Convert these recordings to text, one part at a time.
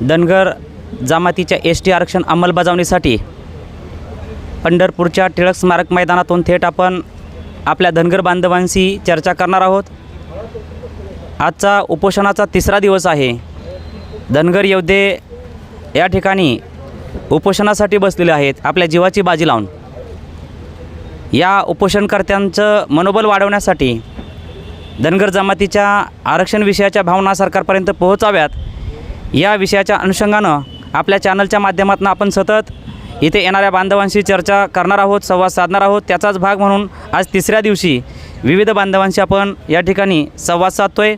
धनगर जमातीच्या S T आरक्षण अंमलबजावणीसाठी पंढरपूरच्या टिळक स्मारक मैदानातून थेट आपण आपल्या धनगर बांधवांशी चर्चा करणार आहोत. आजचा उपोषणाचा तिसरा दिवस आहे. धनगर योद्धे या ठिकाणी उपोषणासाठी बसलेले आहेत. आपल्या जीवाची बाजी लावून. या उपोषणकर्त्यांचं मनोबल वाढवण्यासाठी धनगर जमातीच्या आरक्षण विषयाच्या भावना सरकारपर्यंत पोहोचाव्यात. या विषयाच्या अनुषंगानं आपल्या चॅनलच्या माध्यमातून आपण सतत इथे येणाऱ्या बांधवांशी चर्चा करणार आहोत संवाद साधणार आहोत. त्याचाच भाग म्हणून आज तिसऱ्या दिवशी विविध बांधवांशी आपण या ठिकाणी संवाद साधतो आहे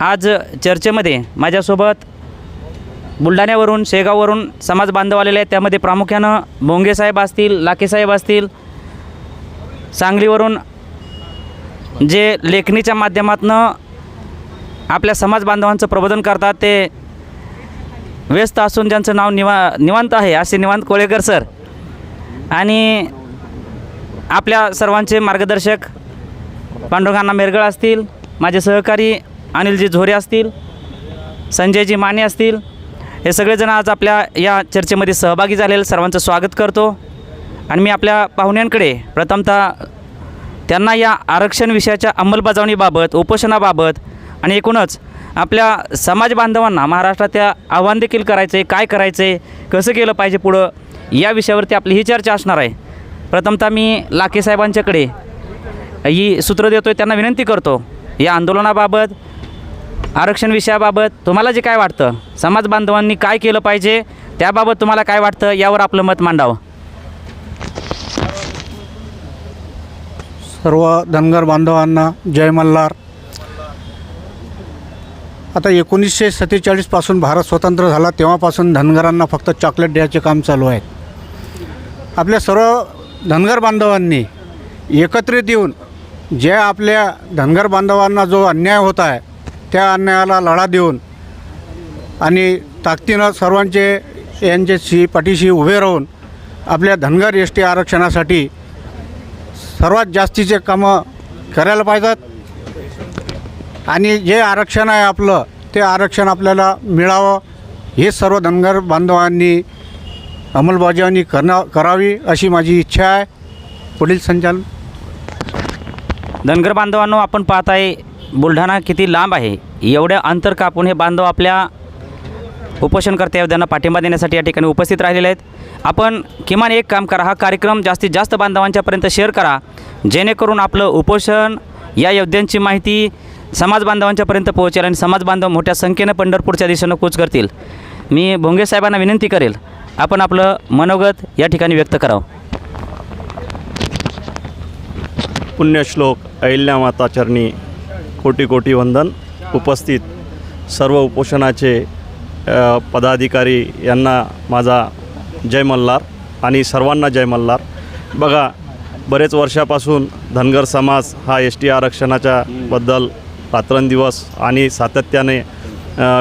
आज चर्चेमध्ये माझ्यासोबत बुलढाण्यावरून शेगाववरून समाज बांधव आलेले आहेत. त्यामध्ये प्रामुख्यानं भोंगेसाहेब असतील लाकेसाहेब असतील सांगलीवरून जे लेखणीच्या माध्यमातून आपल्या समाज बांधवांचं प्रबोधन करतात ते व्यस्त असून ज्यांचं नाव निवा निवांत आहे असे निवांत कोळेकर सर. आणि आपल्या सर्वांचे मार्गदर्शक पांडुरंगांना मेरगळ असतील माझे सहकारी अनिलजी झोरे असतील संजयजी माने असतील हे सगळेजण आज आपल्या या चर्चेमध्ये सहभागी झालेले सर्वांचं स्वागत करतो. आणि मी आपल्या पाहुण्यांकडे प्रथमतः त्यांना या आरक्षण विषयाच्या अंमलबजावणीबाबत उपोषणाबाबत आणि एकूणच आपल्या समाज बांधवांना महाराष्ट्रात आव्हान देखील करायचं आहे काय करायचं आहे कसं केलं पाहिजे पुढं या विषयावरती आपली ही चर्चा असणार आहे. प्रथमतः मी लाखे साहेबांच्याकडे ही सूत्र देतो आहे त्यांना विनंती करतो या आंदोलनाबाबत आरक्षण विषयाबाबत तुम्हाला जे काय वाटतं समाज बांधवांनी काय केलं पाहिजे त्याबाबत तुम्हाला काय वाटतं यावर आपलं मत मांडावं. सर्व धनगर बांधवांना जय मल्हार. आता एकोणीसशे सत्तेचाळीसपासून भारत स्वतंत्र झाला तेव्हापासून धनगरांना फक्त चॉकलेट द्यायचे काम चालू आहे आपल्या सर्व धनगर बांधवांनी एकत्रित येऊन जे आपल्या धनगर बांधवांना जो अन्याय होत आहे त्या अन्यायाला लढा देऊन आणि ताकदीनं सर्वांचे यांच्याशी पाठीशी उभे राहून आपल्या धनगर एस टी आरक्षणासाठी सर्वात जास्तीचे कामं करायला पाहिजेत. आणि जे आरक्षण आहे आपलं ते आरक्षण आपल्याला मिळावं. हे सर्व धनगर बांधवांनी अंमलबजावणी करणं करावी अशी माझी इच्छा आहे. पुढील संचालन. धनगर बांधवांनो आपण पाहत आहे बुलढाणा किती लांब आहे. एवढ्या अंतर कापून हे बांधव आपल्या उपोषणकर्त्या योद्ध्यांना पाठिंबा देण्यासाठी या ठिकाणी उपस्थित राहिलेले आहेत. आपण किमान एक काम करा हा कार्यक्रम जास्तीत जास्त बांधवांच्यापर्यंत शेअर करा. जेणेकरून आपलं उपोषण या योद्ध्यांची माहिती समाज बांधवांच्यापर्यंत पोहोचेल आणि समाज बांधव मोठ्या संख्येनं पंढरपूरच्या दिशेनं कूच करतील. मी भोंगे साहेबांना विनंती करेल आपण आपलं मनोगत या ठिकाणी व्यक्त करावं. पुण्यश्लोक अहिल्यामाता चरणी कोटी कोटी वंदन. उपस्थित सर्व उपोषणाचे पदाधिकारी यांना माझा जय मल्हार आणि सर्वांना जय मल्हार. बघा बरेच वर्षापासून धनगर समाज हा एस टी आरक्षणाच्या बद्दल रात्रंदिवस आणि सातत्याने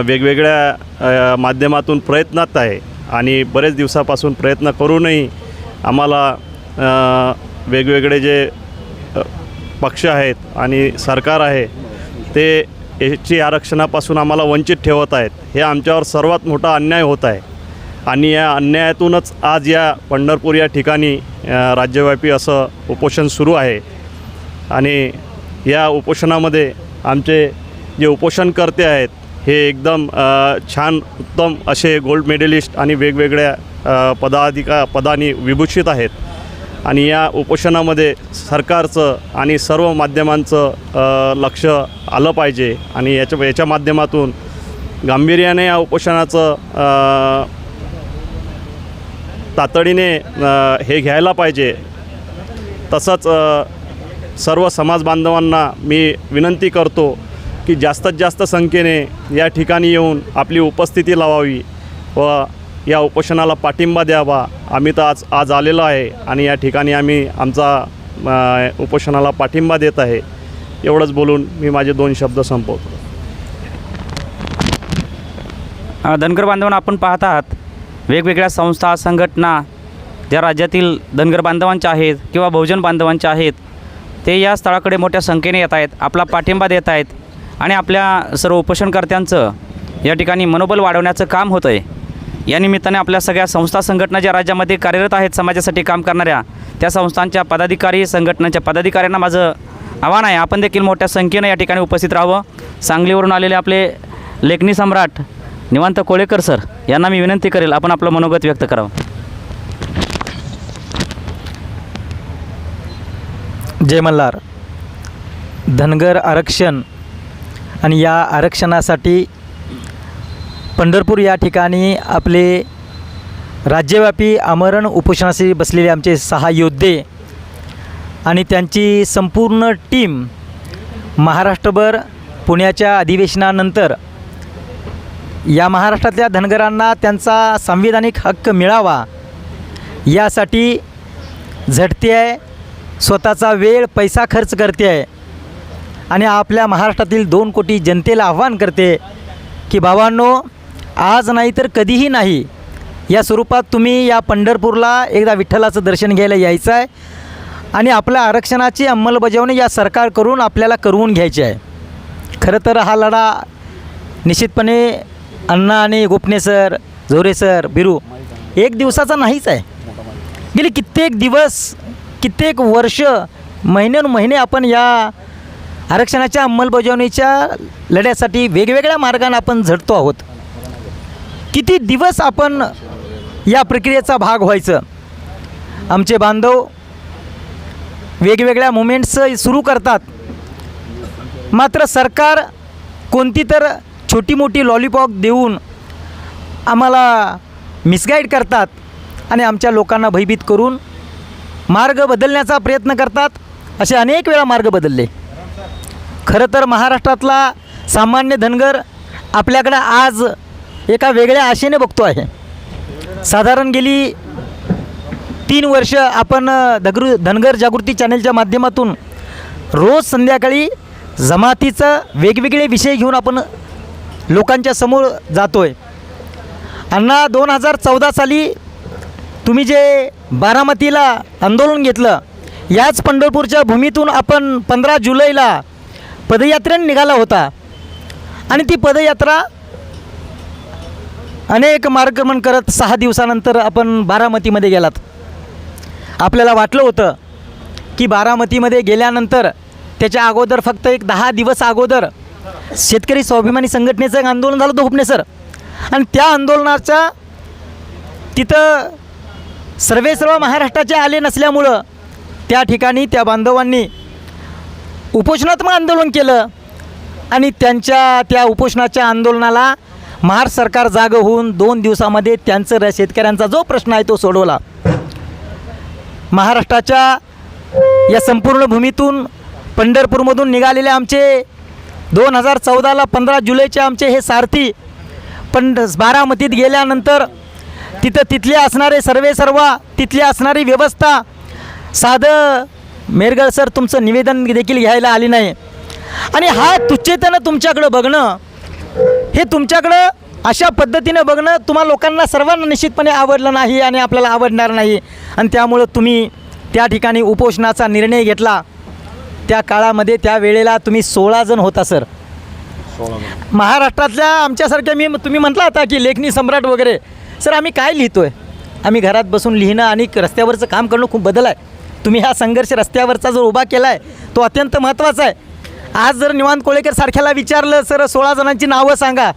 वेगवेगळ्या माध्यमातून प्रयत्नात आहे आणि बरेच दिवसापासून प्रयत्न करूनही आम्हाला वेगवेगळे जे पक्ष आहेत आणि सरकार आहे ते एस टी आरक्षणापासून आम्हाला वंचित ठेवत आहेत. हे आमच्यावर सर्वात मोठा अन्याय होत आहे. आणि या अन्यायातूनच आज या पंढरपूर या ठिकाणी राज्यव्यापी असं उपोषण सुरू आहे. आणि या उपोषणामध्ये आमचे जे उपोषणकर्ते आहेत हे एकदम छान उत्तम असे गोल्ड मेडलिस्ट आणि वेगवेगळ्या पदाधिका पदांनी विभूषित आहेत. आणि या उपोषणामध्ये सरकारचं आणि सर्व माध्यमांचं लक्ष आलं पाहिजे. आणि याच्या याच्या माध्यमातून गांभीर्याने या उपोषणाचं तातडीने हे घ्यायला पाहिजे. तसंच सर्व समाज बांधवांना मी विनंती करतो की जास्तीत जास्त संख्येने या ठिकाणी येऊन आपली उपस्थिती लावावी व या उपोषणाला पाठिंबा द्यावा. आम्ही तर आज आज आलेलो आहे आणि या ठिकाणी आम्ही आमचा उपोषणाला पाठिंबा देत आहे. एवढंच बोलून मी माझे दोन शब्द संपवतो. धनगर बांधवांना आपण पाहत आहात वेगवेगळ्या संस्था संघटना ज्या राज्यातील धनगर बांधवांच्या आहेत किंवा बहुजन बांधवांच्या आहेत ते या स्थळाकडे मोठ्या संख्येने येत आहेत आपला पाठिंबा देत आहेत आणि आपल्या सर्व उपोषणकर्त्यांचं या ठिकाणी मनोबल वाढवण्याचं काम होतं आहे या निमित्ताने आपल्या सगळ्या संस्था संघटना ज्या राज्यामध्ये कार्यरत आहेत समाजासाठी काम करणाऱ्या त्या संस्थांच्या पदाधिकारी संघटनांच्या पदाधिकाऱ्यांना माझं आव्हान आहे. आपण देखील मोठ्या संख्येनं या ठिकाणी उपस्थित राहावं. सांगलीवरून आलेले आपले लेखनी सम्राट निवांत कोळेकर सर यांना मी विनंती करेल आपण आपलं मनोगत व्यक्त करावं. जय मल्हार धनगर आरक्षण आणि या आरक्षणासाठी पंढरपूर या ठिकाणी आपले राज्यव्यापी आमरण उपोषणाशी बसलेले आमचे सहा योद्धे आणि त्यांची संपूर्ण टीम महाराष्ट्रभर पुण्याच्या अधिवेशनानंतर या महाराष्ट्रातल्या धनगरांना त्यांचा संविधानिक हक्क मिळावा यासाठी झटते आहे स्वतःचा वेळ पैसा खर्च करते. आहे आणि आपल्या महाराष्ट्रातील दोन कोटी जनतेला आव्हान करते की बाबांनो आज नाही तर कधीही नाही. या स्वरूपात तुम्ही या पंढरपूरला एकदा विठ्ठलाचं दर्शन घ्यायला यायचं आहे. आणि आपल्या आरक्षणाची अंमलबजावणी या सरकारकडून आपल्याला करवून घ्यायची आहे. खरं तर हा लढा निश्चितपणे अण्णा आणि गोपणे सर झोरे सर बिरू एक दिवसाचा नाहीच आहे. गेली कित्येक दिवस कित्येक वर्ष महिन्यान महिने आपण या आरक्षणाच्या अंमलबजावणीच्या लढ्यासाठी वेगवेगळ्या मार्गाने आपण झटतो आहोत. किती दिवस आपण या प्रक्रियेचा भाग व्हायचं? आमचे बांधव वेगवेगळ्या मुमेंट्स सुरू करतात. मात्र सरकार कोणती तर छोटी मोठी लॉलीपॉप देऊन आम्हाला मिसगाईड करतात आणि आमच्या लोकांना भयभीत करून मार्ग बदलण्याचा प्रयत्न करतात. असे अनेक वेळा मार्ग बदलले. खरं तर महाराष्ट्रातला सामान्य धनगर आपल्याकडं आज एका वेगळ्या आशेने बघतो आहे. साधारण गेली तीन वर्ष आपण दगरू धनगर जागृती चॅनलच्या माध्यमातून रोज संध्याकाळी जमातीचं वेगवेगळे विषय घेऊन आपण लोकांच्या समोर जातो आहे अण्णा दोन हजार चौदा साली तुम्ही जे बारामतीला आंदोलन घेतलं याच पंढरपूरच्या भूमीतून आपण पंधरा जुलैला पदयात्रेने निघाला होता. आणि ती पदयात्रा अनेक मार्गक्रमण करत सहा दिवसानंतर आपण बारामतीमध्ये गेलात. आपल्याला वाटलं होतं की बारामतीमध्ये गेल्यानंतर त्याच्या अगोदर फक्त एक दहा दिवस अगोदर शेतकरी स्वाभिमानी संघटनेचं एक आंदोलन झालं होतं हुपणे सर आणि त्या आंदोलनाच्या तिथं सर्वे सर्व महाराष्ट्राचे आले नसल्यामुळं त्या ठिकाणी त्या बांधवांनी उपोषणात्मक आंदोलन केलं आणि त्यांच्या त्या उपोषणाच्या आंदोलनाला महाराष्ट्र सरकार जागं होऊन दोन दिवसामध्ये त्यांचं शेतकऱ्यांचा जो प्रश्न आहे तो सोडवला. महाराष्ट्राच्या या संपूर्ण भूमीतून पंढरपूरमधून निघालेले आमचे दोन हजार चौदाला पंधरा जुलैचे आमचे हे सारथी पण बारामतीत गेल्यानंतर तिथं तिथले असणारे सर्वे सर्व तिथली असणारी व्यवस्था. साधं मेरगळ सर तुमचं निवेदन देखील घ्यायला आली नाही. आणि हा तुच्छतेनं तुमच्याकडं बघणं हे तुमच्याकडं अशा पद्धतीनं बघणं तुम्हा लोकांना सर्वांना निश्चितपणे आवडलं नाही आणि आपल्याला आवडणार नाही. आणि त्यामुळं तुम्ही त्या ठिकाणी उपोषणाचा निर्णय घेतला. त्या काळामध्ये त्या वेळेला तुम्ही सोळा जण होता सर. महाराष्ट्रातल्या आमच्यासारख्या मी तुम्ही म्हटला होता की लेखणी सम्राट वगैरे. सर आम्ही काय लिहितो आहे आम्ही घरात बसून लिहिणं आणि रस्त्यावरचं काम करणं खूप बदल आहे. तुम्ही हा संघर्ष रस्त्यावरचा जो उभा केला आहे तो अत्यंत महत्त्वाचा आहे. आज जर निवांत कोळेकर सारख्याला विचारलं सर सोळा जणांची नावं सांगा.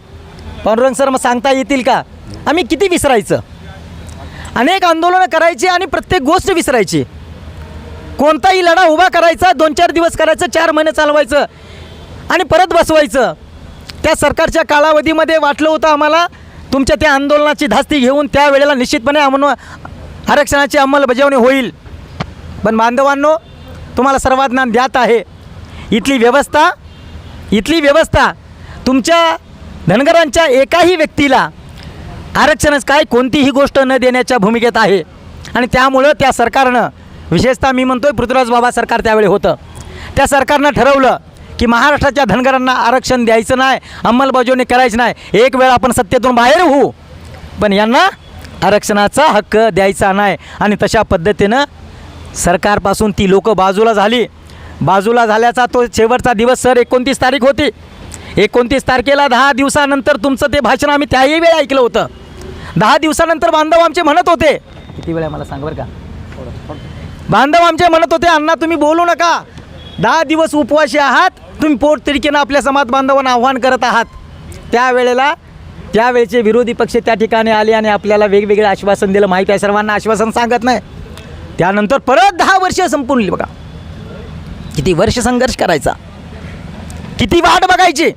पांडुरंग सर मग सांगता येतील का? आम्ही किती विसरायचं? अनेक आंदोलनं करायची आणि प्रत्येक गोष्ट विसरायची. कोणताही लढा उभा करायचा दोन चार दिवस करायचं चार महिने चालवायचं आणि परत बसवायचं. त्या सरकारच्या कालावधीमध्ये वाटलं होतं आम्हाला तुमच्या त्या आंदोलनाची धास्ती घेऊन त्यावेळेला निश्चितपणे अमन आरक्षणाची अंमलबजावणी होईल. पण बांधवांनो तुम्हाला सर्वांना ज्ञात आहे इथली व्यवस्था इथली व्यवस्था तुमच्या धनगरांच्या एकाही व्यक्तीला आरक्षणच काय कोणतीही गोष्ट न देण्याच्या भूमिकेत आहे. आणि त्यामुळं त्या सरकारनं विशेषतः मी म्हणतोय पृथ्वीराज बाबा सरकार त्यावेळी होतं. त्या सरकारनं ठरवलं की महाराष्ट्राच्या धनगरांना आरक्षण द्यायचं नाही अंमलबजावणी करायची नाही. एक वेळ आपण सत्तेतून बाहेर होऊ. पण यांना आरक्षणाचा हक्क द्यायचा नाही. आणि तशा पद्धतीनं सरकारपासून ती लोकं बाजूला झाली. बाजूला झाल्याचा तो शेवटचा दिवस सर एकोणतीस तारीख होती. एकोणतीस तारखेला दहा दिवसानंतर तुमचं ते भाषण आम्ही त्याही वेळ ऐकलं होतं. दहा दिवसानंतर बांधव आमचे म्हणत होते. किती वेळ आहे मला सांग बरं का? बांधव आमचे म्हणत होते अण्णा तुम्ही बोलू नका. दहा दिवस उपवासी आहात तुम्ही पोटतिडकीनं आपल्या समाज बांधवांना आव्हान करत आहात. त्यावेळेला त्यावेळेचे विरोधी पक्ष त्या ठिकाणी आले आणि आपल्याला वेगवेगळे आश्वासन दिलं. माहिती आहे सर्वांना आश्वासन सांगत नाही. त्यानंतर परत दहा वर्ष संपून बघा. किती वर्ष संघर्ष करायचा? किती वाट बघायची?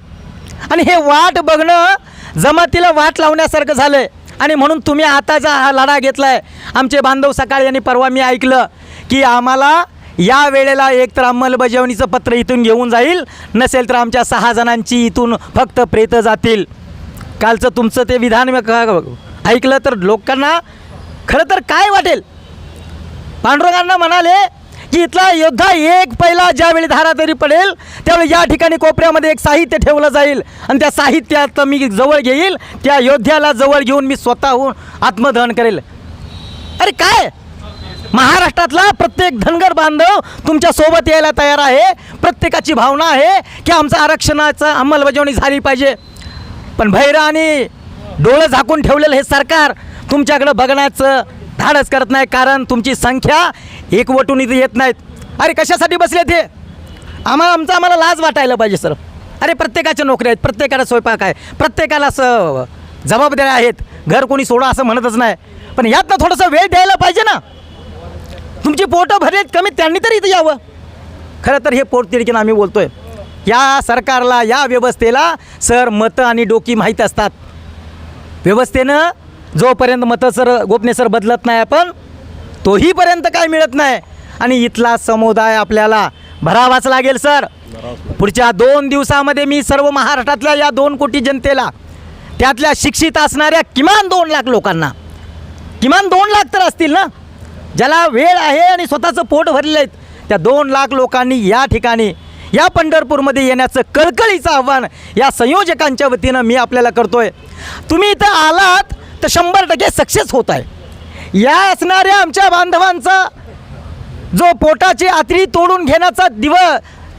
आणि हे वाट बघणं जमातीला वाट लावण्यासारखं झालं आहे आणि म्हणून तुम्ही आताचा हा लढा घेतला आहे आमचे बांधव सकाळी यांनी परवा मी ऐकलं की आम्हाला या वेळेला एक तर अंमलबजावणीचं पत्र इथून घेऊन जाईल नसेल तर आमच्या सहा जणांची इथून फक्त प्रेत जातील. कालचं तुमचं ते विधान ऐकलं तर लोकांना खरं तर काय वाटेल? पांडुरंगांना म्हणाले की इथला योद्धा एक पहिला ज्यावेळी धारातरी पडेल त्यावेळी या ठिकाणी कोपऱ्यामध्ये एक साहित्य ठेवलं जाईल. आणि त्या साहित्यात मी जवळ घेईल त्या योद्ध्याला जवळ घेऊन मी स्वतःहून आत्मदहन करेल. अरे काय? महाराष्ट्रातला प्रत्येक धनगर बांधव तुमच्यासोबत यायला तयार आहे. प्रत्येकाची भावना आहे की आमचं आरक्षणाचं अंमलबजावणी झाली पाहिजे. पण भैर आणि डोळं झाकून ठेवलेलं हे सरकार तुमच्याकडं बघण्याचं धाडस करत नाही कारण तुमची संख्या एकवटून इथे येत नाहीत. अरे कशासाठी बसले ते आम्हाला आमचं आम्हाला लाज वाटायला पाहिजे सर. अरे प्रत्येकाच्या नोकऱ्या आहेत प्रत्येकाला स्वयंपाक आहे प्रत्येकाला असं जबाबदाऱ्या आहेत. घर कोणी सोडा असं म्हणतच नाही. पण यातनं थोडंसं वेळ द्यायला पाहिजे ना. तुमची पोटं भरलेत कमी त्यांनी तरी इथं यावं. खरं तर हे पोटतिडकीनं आम्ही बोलतोय. या सरकारला या व्यवस्थेला सर मतं आणि डोकी माहीत असतात. व्यवस्थेनं जोपर्यंत मतं सर गोपने सर बदलत नाही आपण तोहीपर्यंत काय मिळत नाही. आणि इथला समुदाय आपल्याला भरावाच लागेल सर. पुढच्या दोन दिवसामध्ये मी सर्व महाराष्ट्रातल्या या दोन कोटी जनतेला त्यातल्या शिक्षित असणाऱ्या किमान दोन लाख लोकांना किमान दोन लाख तर असतील ना ज्याला वेळ आहे आणि स्वतःचं पोट भरलेलं आहेत त्या दोन लाख लोकांनी या ठिकाणी या पंढरपूरमध्ये येण्याचं कळकळीचं आव्हान या संयोजकांच्या वतीनं मी आपल्याला करतोय. तुम्ही इथं आलात तर शंभर टक्के सक्सेस होत आहे. या असणाऱ्या आमच्या बांधवांचा जो पोटाची आतरी तोडून घेण्याचा दिव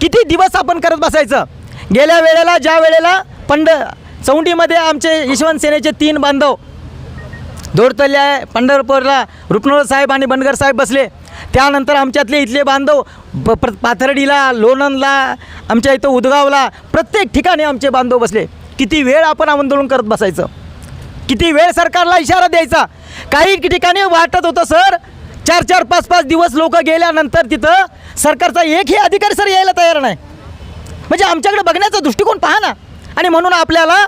किती दिवस आपण करत बसायचं? गेल्या वेळेला ज्या वेळेला पंड चौंडीमध्ये आमचे यशवंत सेनेचे तीन बांधव दोरतल्या पंढरपूरला रुपनोळ साहेब आणि बनगर साहेब बसले. त्यानंतर आमच्यातले इथले बांधव ब प्र पाथर्डीला लोणंदला आमच्या इथं उदगावला प्रत्येक ठिकाणी आमचे बांधव बसले. किती वेळ आपण आंदोलन करत बसायचं? किती वेळ सरकारला इशारा द्यायचा? काही ठिकाणी वाटत होतं सर चार चार पाच पाच दिवस लोक गेल्यानंतर तिथं सरकारचा एकही अधिकारी सर यायला तयार नाही. म्हणजे आमच्याकडे बघण्याचा दृष्टिकोन पहा ना. आणि म्हणून आपल्याला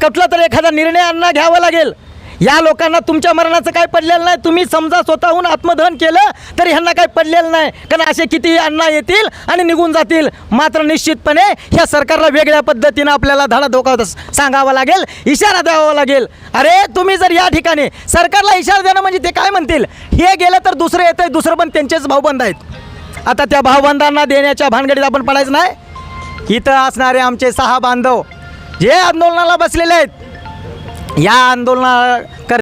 कुठला तर एखादा निर्णय आणणं घ्यावा लागेल. या लोकांना तुमच्या मरणाचं काय पडलेलं नाही. तुम्ही समजा स्वतःहून आत्मदहन केलं तरी ह्यांना काय पडलेलं नाही. कारण असे किती अण्णा येतील आणि निघून जातील. मात्र निश्चितपणे ह्या सरकारला वेगळ्या पद्धतीनं आपल्याला धडा धोका सांगावा लागेल इशारा द्यावा लागेल. अरे तुम्ही जर या ठिकाणी सरकारला इशारा देणं म्हणजे ते काय म्हणतील? हे गेलं तर दुसरं येतं आहे दुसरं पण त्यांचेच भाऊबंद आहेत. आता त्या भाऊबंदांना देण्याच्या भानगडीत आपण पडायचं नाही. इथं असणारे आमचे सहा बांधव जे आंदोलनाला बसलेले आहेत या आंदोलना कर